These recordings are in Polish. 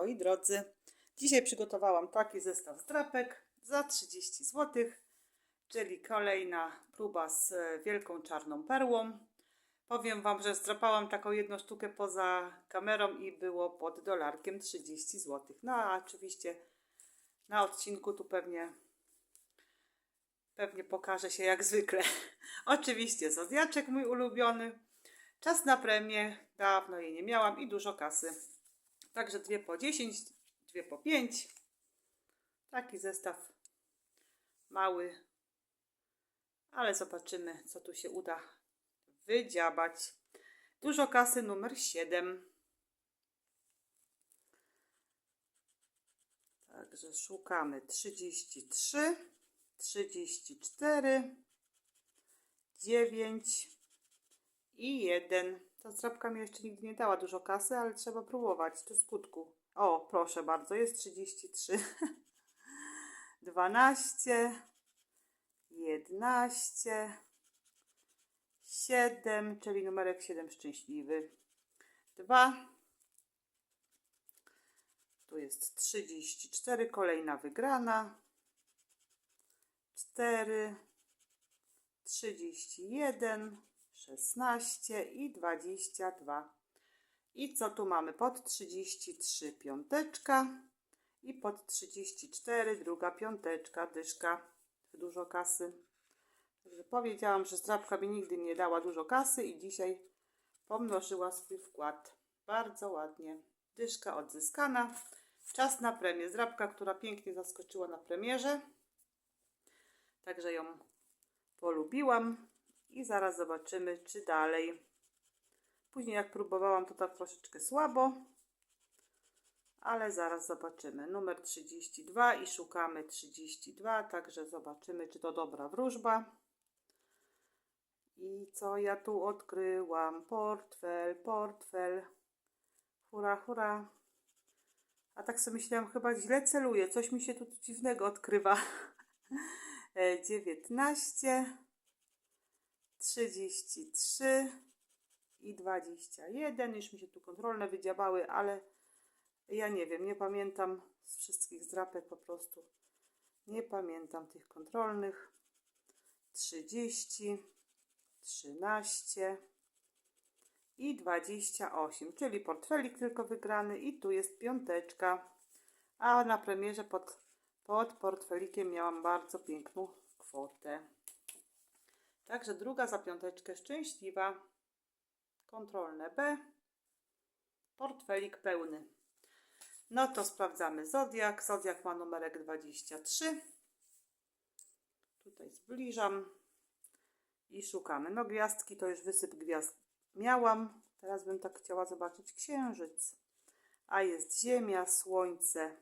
moi drodzy. Dzisiaj przygotowałam taki zestaw zdrapek za 30 zł, czyli kolejna próba z wielką czarną perłą. Powiem Wam, że zdrapałam taką jedną sztukę poza kamerą i było pod dolarkiem 30 zł. No a oczywiście na odcinku tu pewnie pewnie pokaże się jak zwykle. oczywiście Zodiaczek mój ulubiony. Czas na premię. Dawno jej nie miałam i dużo kasy. Także dwie po 10, dwie po 5. Taki zestaw mały. Ale zobaczymy, co tu się uda wydziabać. Dużo kasy numer 7. Także szukamy 33, 34, 9 i 1. Ta zdrabka mi jeszcze nigdy nie dała dużo kasy, ale trzeba próbować do skutku. O, proszę bardzo, jest 33. 12, 11, 7, czyli numerek 7 szczęśliwy. 2, tu jest 34, kolejna wygrana. 4, 31, 16 i 22. I co tu mamy? Pod 33 piąteczka i pod 34 druga piąteczka, dyszka, dużo kasy. Także powiedziałam, że zdrabka mi nigdy nie dała dużo kasy i dzisiaj pomnożyła swój wkład. Bardzo ładnie. Dyszka odzyskana. Czas na premię. Zdrabka, która pięknie zaskoczyła na premierze. Także ją polubiłam i zaraz zobaczymy, czy dalej. Później jak próbowałam, to tak troszeczkę słabo, ale zaraz zobaczymy. Numer 32 i szukamy 32, także zobaczymy, czy to dobra wróżba. I co ja tu odkryłam? Portfel, portfel. Hura, hura. A tak sobie myślałam, chyba źle celuję. Coś mi się tu dziwnego odkrywa. E, 19, 33 i 21. Już mi się tu kontrolne wydziabały, ale ja nie wiem, nie pamiętam z wszystkich zdrapek po prostu. Nie pamiętam tych kontrolnych. 30, 13 i 28, czyli portfelik tylko wygrany i tu jest piąteczka. A na premierze pod, pod portfelikiem miałam bardzo piękną kwotę. Także druga za piąteczkę szczęśliwa. Kontrolne B. Portfelik pełny. No to sprawdzamy Zodiak. Zodiak ma numerek 23. Tutaj zbliżam i szukamy. No gwiazdki to już wysyp gwiazd miałam. Teraz bym tak chciała zobaczyć księżyc. A jest Ziemia, Słońce,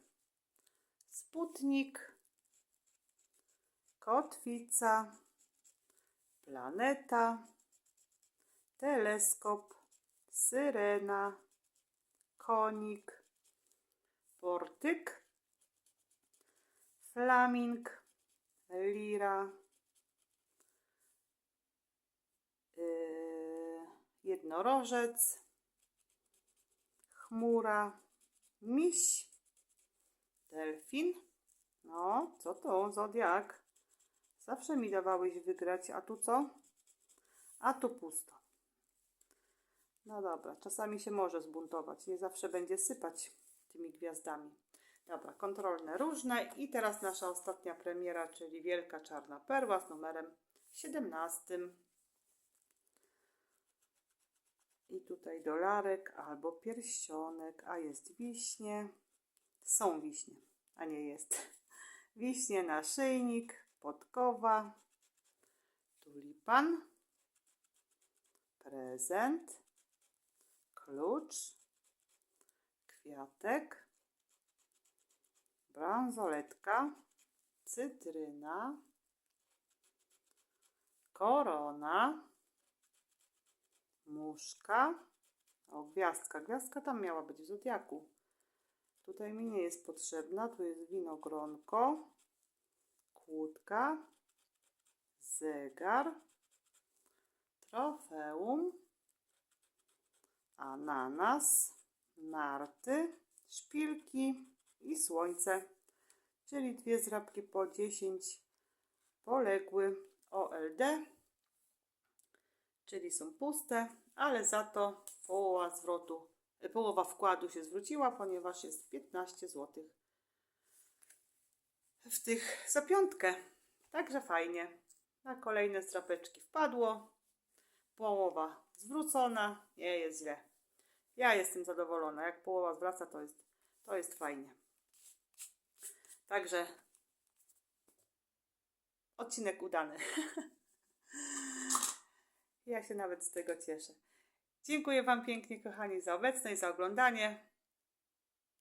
Sputnik, Kotwica, planeta, teleskop, syrena, konik, portyk, flaming, lira, yy, jednorożec, chmura, miś, delfin. No, co to? Zodiak. Zawsze mi dawałeś wygrać, a tu co? A tu pusto. No dobra, czasami się może zbuntować. Nie zawsze będzie sypać tymi gwiazdami. Dobra, kontrolne różne. I teraz nasza ostatnia premiera, czyli Wielka Czarna Perła z numerem 17. I tutaj dolarek albo pierścionek, a jest wiśnie. Są wiśnie, a nie jest. Wiśnie, naszyjnik, podkowa, tulipan, prezent, klucz, kwiatek, bransoletka, cytryna, korona, muszka, o gwiazdka, gwiazdka tam miała być w zodiaku. Tutaj mi nie jest potrzebna, tu jest winogronko, kłódka, zegar, trofeum, ananas, narty, szpilki i słońce, czyli dwie zrabki po 10 poległy OLD, czyli są puste, ale za to połowa zwrotu, połowa wkładu się zwróciła, ponieważ jest 15 zł w tych za piątkę. Także fajnie. Na kolejne strapeczki wpadło. Połowa zwrócona. Nie jest źle. Ja jestem zadowolona. Jak połowa zwraca, to jest, to jest fajnie. Także odcinek udany. ja się nawet z tego cieszę. Dziękuję Wam pięknie, kochani, za obecność, za oglądanie.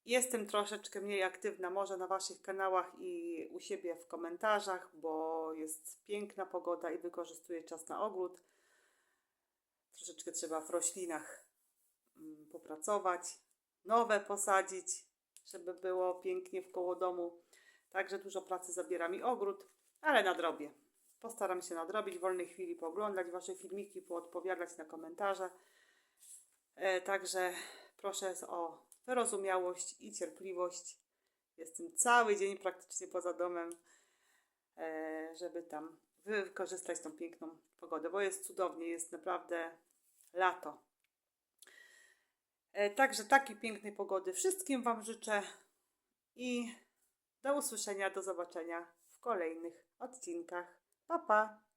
Jestem troszeczkę mniej aktywna może na Waszych kanałach i u siebie w komentarzach, bo jest piękna pogoda i wykorzystuję czas na ogród. Troszeczkę trzeba w roślinach mm, popracować, nowe posadzić, żeby było pięknie w koło domu. Także dużo pracy zabiera mi ogród, ale nadrobię. Postaram się nadrobić, w wolnej chwili pooglądać Wasze filmiki, poodpowiadać na komentarze. E, także proszę o wyrozumiałość i cierpliwość. Jestem cały dzień praktycznie poza domem, e, żeby tam wykorzystać tą piękną pogodę, bo jest cudownie, jest naprawdę lato. E, Także takiej pięknej pogody wszystkim Wam życzę i do usłyszenia, do zobaczenia w kolejnych odcinkach. Pa, pa!